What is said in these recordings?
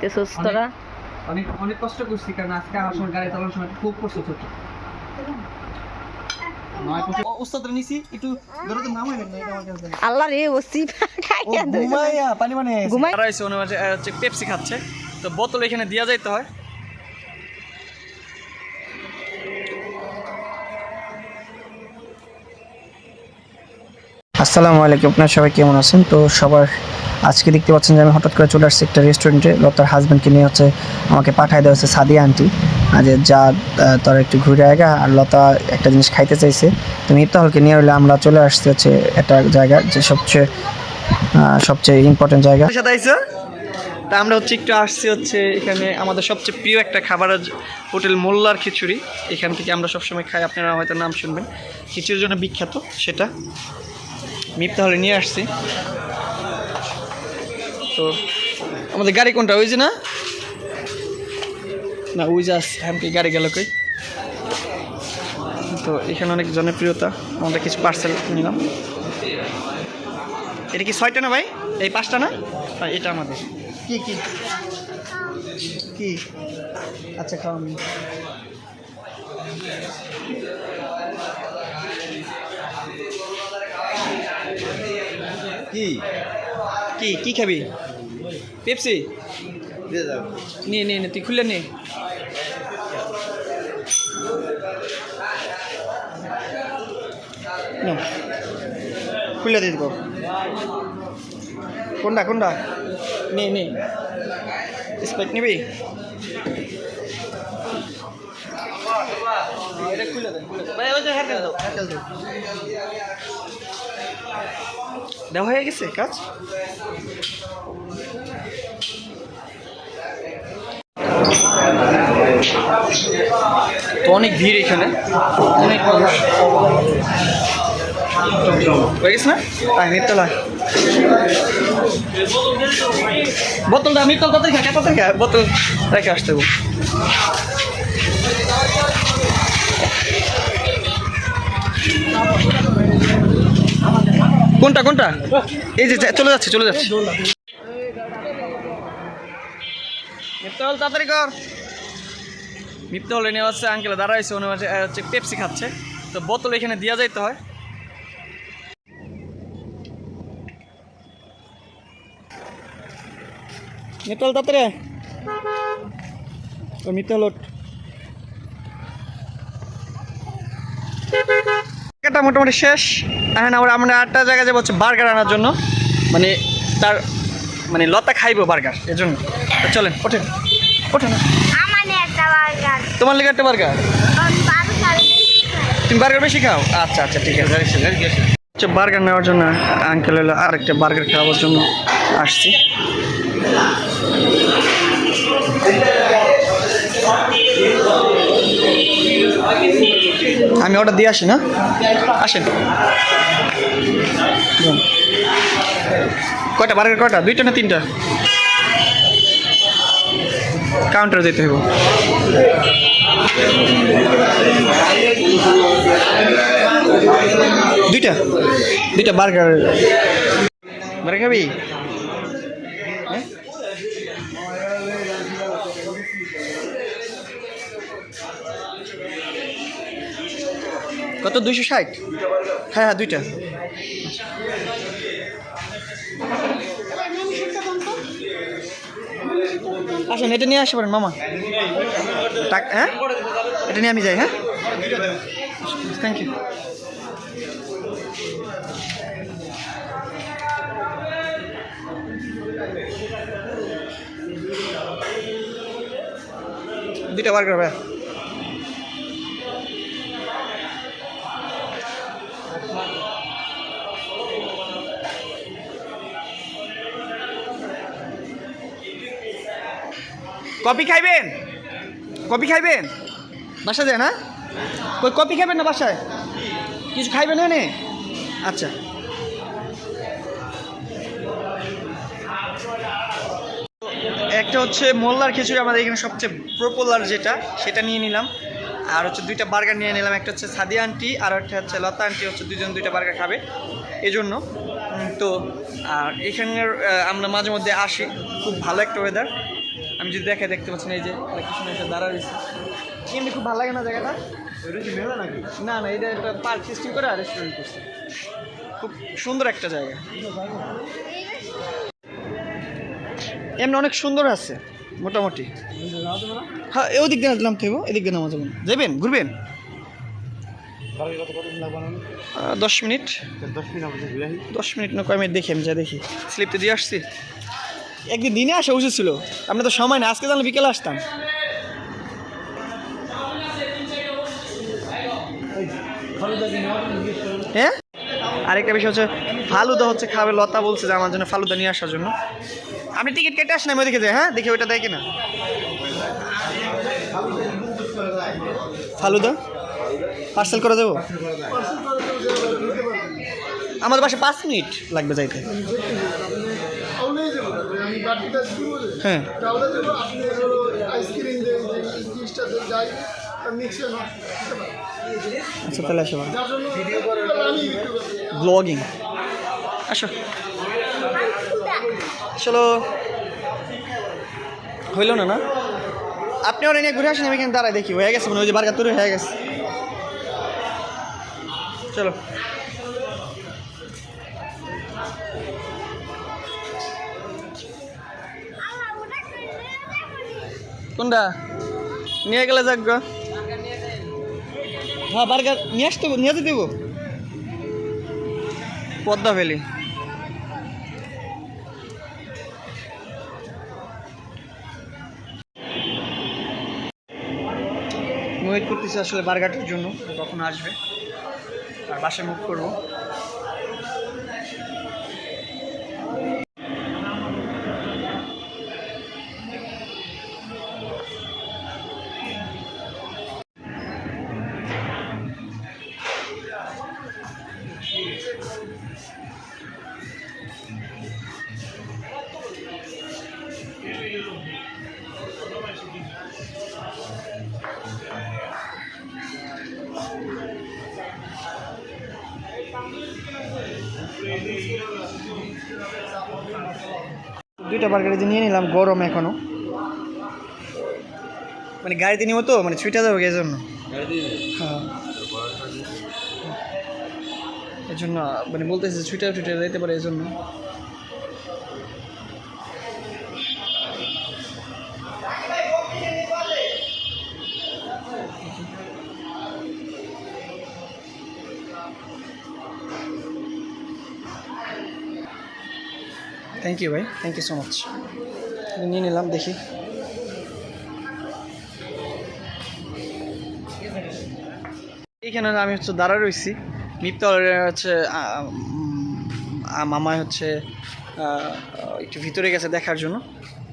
দেখতেছস তোরা অনেক অনেক কষ্ট করছি কারণ আজকে আমার সময় গাড়ি চালানোর সময় খুব কষ্ট হচ্ছে। আল্লাহ রে ওসি ঘুমাইয়া পানি মানে ঘুমাই পেপসি খাচ্ছে। তো বোতল এখানে দিয়া যাইতে হয়। আসসালামু আলাইকুম। আপনারা সবাই কেমন আছেন? তো সবার আজকে দেখতে পাচ্ছেন যে আমি হঠাৎ করে চলে আসছি একটা রেস্টুরেন্টে লতার হাজব্যান্ডকে নিয়ে হচ্ছে আমাকে পাঠায় দেওয়া হচ্ছে সাদিয়া আন্টি যে যা তোর একটু ঘুরে আগা আর লতা একটা জিনিস খাইতে চাইছে। তো মিফতাহলকে নিয়ে হলে আমরা চলে আসছি হচ্ছে একটা জায়গা যে সবচেয়ে সবচেয়ে ইম্পর্টেন্ট জায়গা। তা আমরা হচ্ছে একটু আসছি হচ্ছে এখানে আমাদের সবচেয়ে প্রিয় একটা খাবার হোটেল মোল্লার খিচুড়ি। এখান থেকে আমরা সবসময় খাই। আপনারা হয়তো নাম শুনবেন। খিচুড়ির জন্য বিখ্যাত সেটা। মিপ তাহলে নিয়ে আসছি। তো আমাদের গাড়ি কোনটা? ওই যে না? না, ওই যে আসছে আমি গাড়ি গেল কই? তো এখানে অনেক জনপ্রিয়তা, আমরা কিছু পার্সেল নিলাম। এটা কি ছয়টা না ভাই? এই পাঁচটা না? এটা আমাদের। কি কি? কি? আচ্ছা খাওয়ান। কি? কি কি খাবি? পেপসি? নে নে নে তুই খুলে নে। নে। খুলে দিয়ে দিব কোনটা কোনটা? নে নে। স্প্রাইট নিবি? খুলে দে খুলে দে। দেওয়া হয়ে গেছে, কাজ? তো অনেক ভিড় এখানে। অনেক মানুষ। হয়ে গেছে না? আয় মিত্তল আয়। বোতলটা মিত্তল তাতে খা তাতে খা বোতল রেখে আসতে কোনটা কোনটা? এই যে চলে যাচ্ছে চলে যাচ্ছে। মিপ্তাহল তাড়াতাড়ি কর। মিপ্তাহল এনে হচ্ছে আঙ্কেল দাঁড়াইছে, উনি হচ্ছে পেপসি খাচ্ছে। তো বোতল এখানে দেওয়া যাইতে হয়। মিত্তাল তাড়াতাড়ি। ও এটা মোটামুটি শেষ। এখন আমরা আমরা আটটা জায়গায় যাব হচ্ছে বার্গার আনার জন্য। মানে তার মানে লতা খাইবো বার্গার এর জন্য। চলেন ওঠেন। ওঠেন। একটা তোমার লেগে একটা বার্গার? তুমি বার্গার বেশি খাও? আচ্ছা আচ্ছা ঠিক আছে বার্গার নেওয়ার জন্য আঙ্কেল হলো আরেকটা বার্গার খাওয়ার জন্য আসছি। আমি অর্ডার দিয়ে আসি, না? আসেন। কয়টা? বার্গার কয়টা? দুইটা না তিনটা? কাউন্টার যেতে হবে দুইটা? দুইটা বার্গার বার্গার খাবি? কত, দুইশো ষাট? হ্যাঁ হ্যাঁ দুইটা। আসেন, এটা নিয়ে আসতে পারেন, মামা। হ্যাঁ? এটা নিয়ে আমি যাই হ্যাঁ? থ্যাংক ইউ দুইটা বার্গার ভাই কফি খাইবেন? কপি খাইবেন? বাসা যায় না? কই কপি খাবেন না বাসায়? কিছু খাইবেন এনে? আচ্ছা। একটা হচ্ছে মোল্লার খিচুড়ি আমাদের এখানে সবচেয়ে পপুলার যেটা, সেটা নিয়ে নিলাম। আর হচ্ছে দুইটা বার্গার নিয়ে নিলাম, একটা হচ্ছে সাদিয়া আন্টি আর একটা হচ্ছে লতা আন্টি হচ্ছে দুজন দুইটা বার্গার খাবে এই জন্য তো, আর এখানের আমরা মাঝে মধ্যে আসি, খুব ভালো একটা ওয়েদার আমি যদি দেখে দেখতে পাচ্ছি না এই যে সময় এসে দাঁড়া রয়েছে। এমনি খুব ভালো লাগে না জায়গাটা? নাকি? না না এটা একটা পার্ক সিস্টেম করে আর রেস্টুরেন্ট করছে। খুব সুন্দর একটা জায়গা। এমনি অনেক সুন্দর আছে মোটামুটি। হ্যাঁ ওদিক দিয়ে নামতে হইব এদিক দিয়ে নামা যাবেন যাবেন ঘুরবেন? দশ মিনিট। দশ মিনিট না কয় মিনিট দেখি আমি যা দেখি। স্লিপতে দিয়ে আসছি। একদিন দিনে আসা উচিত ছিল। আমরা তো সময় না আজকে জানলে বিকেলে আসতাম। হ্যাঁ? আরেকটা বিষয় হচ্ছে, ফালুদা হচ্ছে খাবে, লতা বলছে যে আমার জন্য ফালুদা নিয়ে আসার জন্য। আপনি টিকিট কেটে আসেন আমি ওদিকে যাই হ্যাঁ? দেখি ওইটা দেয় কিনা। ফালুদা? পার্সেল করে দেবো? আমাদের পাশে পাঁচ মিনিট লাগবে যাইতে। হ্যাঁ। আচ্ছা তাহলে আসো। ব্লগিং আসো। চলো। হইল না না? আপনি ওরা নিয়ে ঘুরে আসেন আমি এখানে দাঁড়াই দেখি। হয়ে গেছে মনে হয় ওই যে বার্গার তৈরি হয়ে গেছে। চলো। কোনটা? নিয়ে গেলে যাক গো। হ্যাঁ বার্গার নিয়ে আসতে নিয়ে যেতে দেবো পদ্মা ভ্যালি। ওয়েট করতেছি আসলে বার্গারটার জন্য কখন আসবে আর বাসায় মুভ করব। দুইটা বার্গার যে নিয়ে নিলাম গরম এখনও। মানে গাড়িতে নিব তো? মানে ছুটে যাবে এই জন্য? হ্যাঁ। জন্য মানে বলতেছে সুইটার ছুটে যেতে পারে এই জন্য থ্যাংক ইউ ভাই থ্যাংক ইউ সো মাচ নিয়ে নিলাম, দেখি। এইখানে আমি হচ্ছে দাঁড়া রয়েছি। মিপ্তল হচ্ছে মামায় হচ্ছে একটু ভিতরে গেছে দেখার জন্য।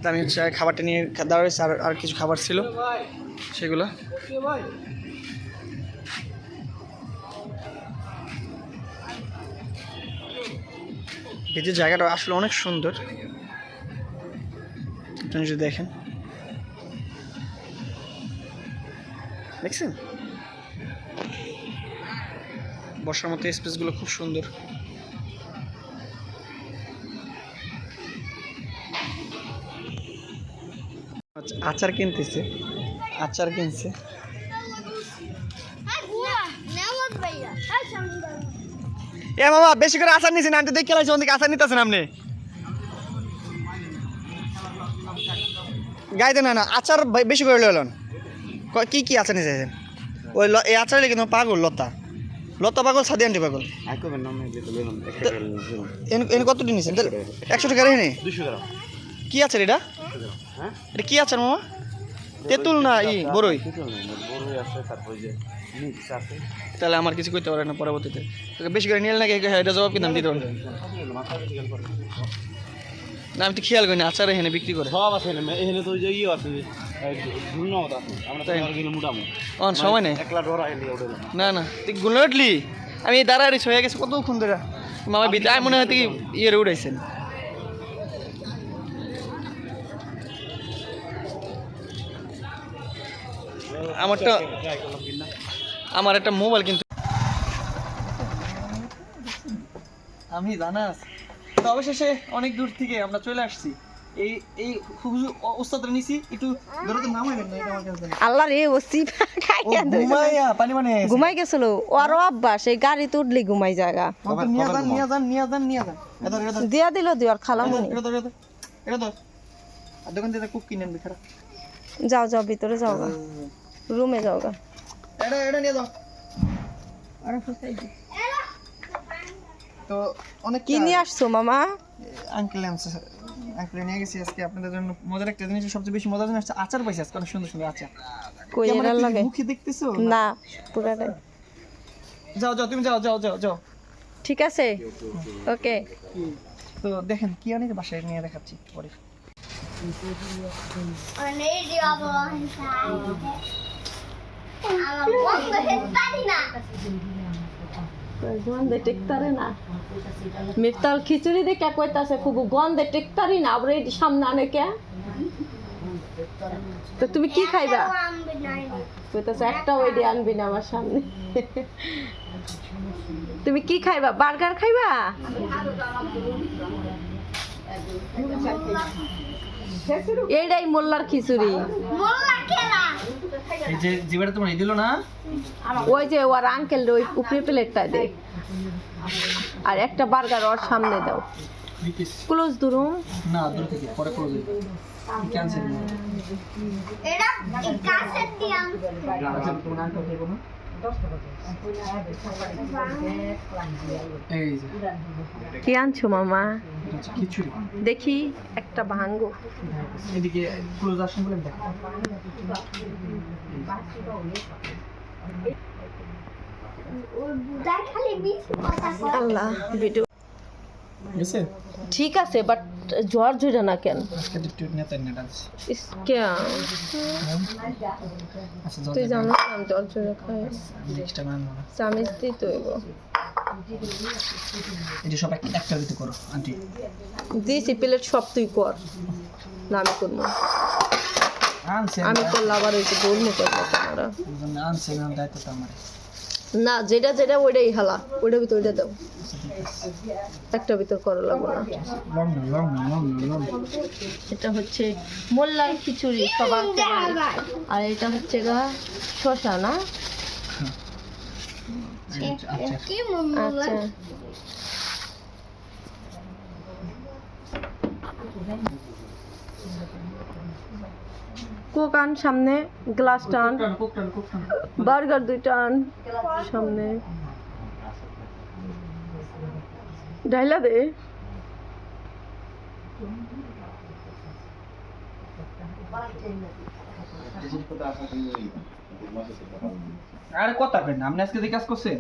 তা আমি হচ্ছে খাবারটা নিয়ে খা- দাঁড়া রয়েছি আর আর কিছু খাবার ছিল। সেগুলো। এই জায়গাটা আসলে অনেক সুন্দর। আপনি যদি দেখেন। দেখছেন? বসার মতো স্পেসগুলো খুব সুন্দর। আচার কিনতেছে। আচার কিনছে। এ মামা বেশি করে আচার নিছেন আমি তো দেখে লাইছি অনেক আচার নিতেছেন আপনি। গাইতে না না আচার বেশি করে লইলেন কি কি আচার নিয়েছেন ওই এই আচার কিন্তু পাগল লতা? লতা পাগল সাদি আন্টি পাগল? এন- এনে কত দিন নিছেন? একশো টাকা রেখে কি আচার এটা? এটা কি আচার মামা? তেঁতুল না ই বড়ই তাহলে আমার কিছু করতে পারে না পরবর্তীতে। বেশি করে নিয়ে নাকি? এটা জবাব কিন্তু দিতে পারব। না। আমি তো খেয়াল করি না আচার এখানে বিক্রি করে। সব আছে এখানে এখানে তো ওই যে ইয়ে আছে ধন্যবাদ আছে। আমরা তাই? গেলে অন সময় নেই? একলা ডরা এলে ওটা না। না তুই গুলো উঠলি আমি এই দাঁড়াড়ি হয়ে গেছে কতক্ষণ ধরে? মামা বিদ্যা মনে হয় তুই ইয়ে উঠাইছেন আমারটা আমার একটা মোবাইল কিন্তু আমি জানাস তো অবশেষে অনেক দূর থেকে আমরা চলে আসছি। এই এই হুজুর ওস্তাদরা নিছি একটু ধরো তো নামাইবেন না এটা আমার কাছে আল্লাহ রে বসি ও ঘুমাইয়া পানি মানে ঘুমাই গেছিল। অভ্যাস এই গাড়িতে উঠলি ঘুমাই জায়গা। নিয়ে যান নিয়ে যান নিয়ে যান নিয়ে যান। এটা এটা দিয়া দিল দিওর খালামুনি এটা এটা এটা তো আর দোকান থেকে কুক কিনে আনবি যাও যাও ভিতরে যাও রুমে যাও গা। এটা এটা নিয়ে যাও। তো অনেক কি নিয়ে আসছো মামা? আঙ্কেল আঙ্কেল নিয়ে গেছি আজকে আপনাদের জন্য মজার একটা জিনিস সবচেয়ে বেশি মজার জিনিস হচ্ছে আচার পাইছি আজকে অনেক সুন্দর সুন্দর আচার। কই এরা লাগে? মুখে দেখতেছো? না। পুরাটাই যাও যাও তুমি যাও যাও যাও যাও। ঠিক আছে? ওকে। তো দেখেন কি অনেক বাসায় নিয়ে দেখাচ্ছি পরে। অনেক যাব আমার বন্ধ হতে পারি না গন্ধে টেকতারে না। মিরতাল খিচুড়ি দেখে কইতাছে খুব গন্ধে টেকতারি না আবার সামনে আনে কে? তো তুমি কি খাইবা? কইতাছে একটা ওইডি আনবি না আমার সামনে। তুমি কি খাইবা? বার্গার খাইবা? এইটাই মোল্লার খিচুড়ি। মোল্লা এই যে জিবাটা তোমার এই দিল না? ওই যে ওর আঙ্কেল ওই উপরে প্লেটটা দে। আর একটা বার্গার ওর সামনে দাও। ক্লোজ ধরুন না দূর থেকে পরে ক্লোজ ক্যান্সেল এটা কাছের দিয়াম আচ্ছা তোমার আঙ্কেল না কি আনছো মামা? দেখি একটা ভাঙ্গো। এদিকে ক্লোজ আসুন বলে আল্লাহ ভিডিও ঠিক আছে বাট জ্বর ঝরে না কেন? কেন আচ্ছা তুই জানো না জ্বর ঝরে দিই তো এগো। এটা সব একটা করো আন্টি। প্লেট সব তুই কর। না আমি করব আমি করলে আবার ওই যে গোল মতো তোমরা। না যেটা যেটা ওইটাই হালা। ওইটার ভিতর ওইটা দাও। একটা ভিতর করা লাগবে না এটা হচ্ছে মোল্লার খিচুড়ি সবার আর এটা হচ্ছে গা শশা না? আচ্ছা। কোক আন সামনে গ্লাস টান বার্গার দুইটা আন সামনে। ডাইলা দে আরে কথা কেন আপনি আজকে যে কাজ করছেন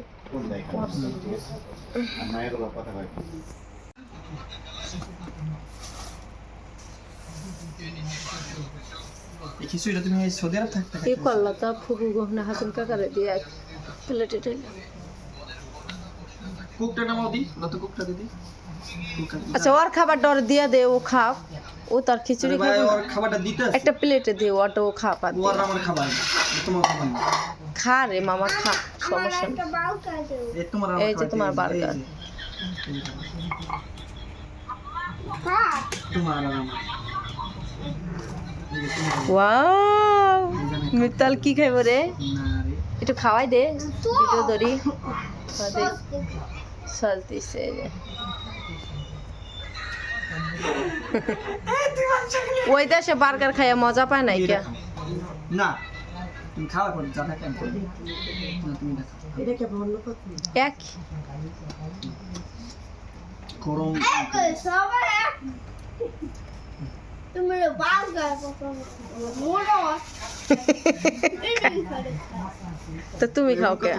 খিচুড়িটা তুমি সৌদি আরব থাকতে এই করলা তা ফুকু গহনা হাসান কাকারে দিয়ে প্লেটে কুকটা নামাও দি যত কুকটা দিদি আচ্ছা ওর খাবার ডর দিয়ে দে ও খাও ও তার খিচুড়ি খাবে। না। ওর খাবারটা দিতে একটা প্লেটে দে ওটা ও খা পাত ওর আমার খাবার তোমার খাবার খা রে মামা খা সমস্যা নেই। এই তোমার এই যে তোমার বার্গার। তোমার ওয়াও মিতাল কি খাইব রে? না একটু খাওয়াই দে ভিডিও ধরি। খাওয়া দে। সস দিছে। ওই দেশে বার্গার খাইয়া মজা পায় নাই কে? না তুমি খাওয়া করে যা না এক। গরম। তুমি কাটে তো তুমি খাও কে।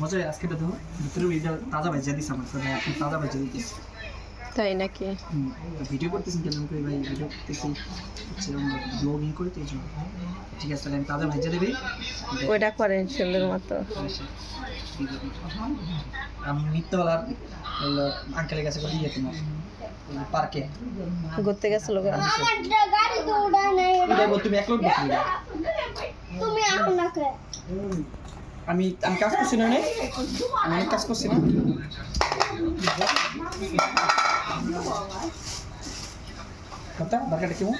মজা হয়, আজকে তো দেখো ভিতরে এটা তাজা ভাই দিস আমার ভাই আপনি তাজা ভাই দিতেছি তাই নাকি? ভিডিও করতেছেন কেন কই ভাই? ভিডিও করতেছি হচ্ছে আমরা ব্লগিং করি তো এই জন্য। ঠিক আছে তাহলে আমি তাজা ভাই দেবে। ওইটা করেন সুন্দর মতো। আমি নিত্যবেলার হলো আঙ্কেলের কাছে করে ইয়ে তোমার পার্কে ঘুরতে গেছিল তুমি এক লোক তুমি এখন না আমি আমি কাজ করছি না অনেক আমি অনেক কাজ করছি না। কথা বার্গারটা কেমন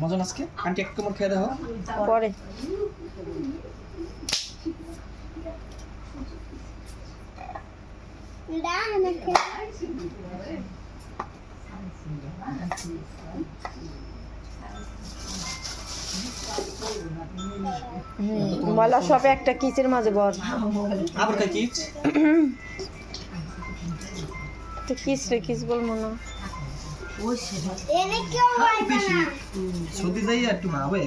মজা না আজকে আন্টি এক কেমন খেয়ে দেখো পরে। বলা সবে একটা কিচের মাঝে বল। আবার খাই চিজ তো কিস রে কিস বলব না এনে কেউ পাইবে না। যাই একটু না হবে।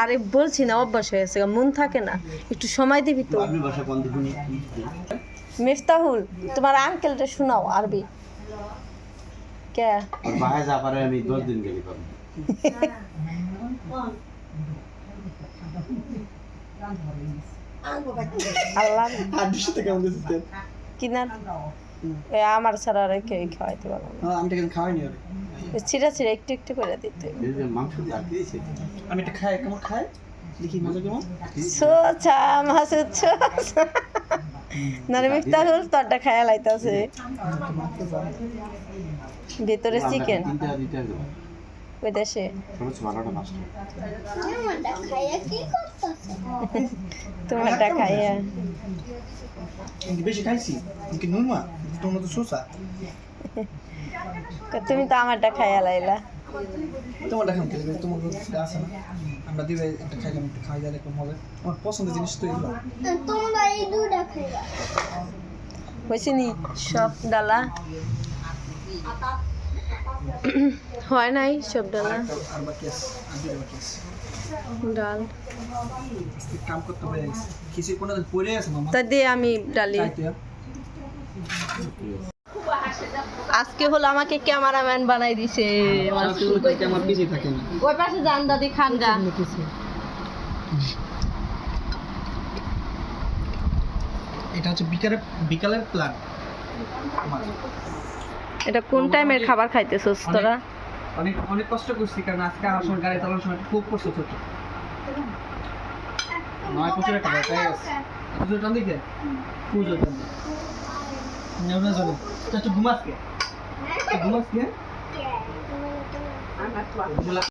আরে বলছি না অভ্যাস হয়ে গেছে মন থাকে না। একটু সময় দিবি তো। মিফতাহুল তোমার আঙ্কেলটা শোনাও আরবি। কে? বাহায় যা পারে আমি দশ দিন গেলি পারব আল্লাহ। আমার ছাড়া আর খাওয়াইতে পারব না। আমি কিন্তু খাওয়াইনি ওরে। ছিঁড়া ছিঁড়া একটু একটু করে দিতে হবে। এই যে মাংস রাখতে দিয়েছে। আমি একটা খাই কেমন খাই? দেখি মজা কেমন? সোচা মাসুদ সোচা না মিফতাহুল তোরটা খায়া লাইতাছে। ভিতরে চিকেন ওই দেশে কি তোমারটা খাইয়া। বেশি খাইছি। কিন্তু নুন মা তোমার তো শোষা তুমি তো আমারটা খাইয়া লাইলা। তোমার দেখাম কি তোমার আছে না। আমরা দিবে একটা খাইলাম একটু খাই যাবে একটু মজা। আমার পছন্দের জিনিস তো এগুলো। তোমরা এই দুটা খাইবা। হয়েছে নি সব ডালা। হয় নাই সব ডালা? আর বাকি আছে আর দিলে বাকি আছে ডাল। আজকে কাম করতে কিছু কোনো পড়ে আছে মামা? তা দিয়ে আমি ডালি। আজকে হলো আমাকে ক্যামেরাম্যান বানাই দিছে আমার পিছিয়ে থাকে না। ওই পাশে যান দাদি খান যা এটা হচ্ছে বিকালের বিকালের প্ল্যান এটা কোন টাইমের খাবার খাইতেছস তোরা? অনেক অনেক কষ্ট করছি কারণ আজকে আমার সঙ্গে গাড়ি চালানোর সময় খুব কষ্ট হচ্ছে নয় প্রচুর একটা ভয় আছে। পুজো টান দিকে? পুজো টান দিকে। নেমে চলো একটু ঘুমাস কে? ঘুমাস কে?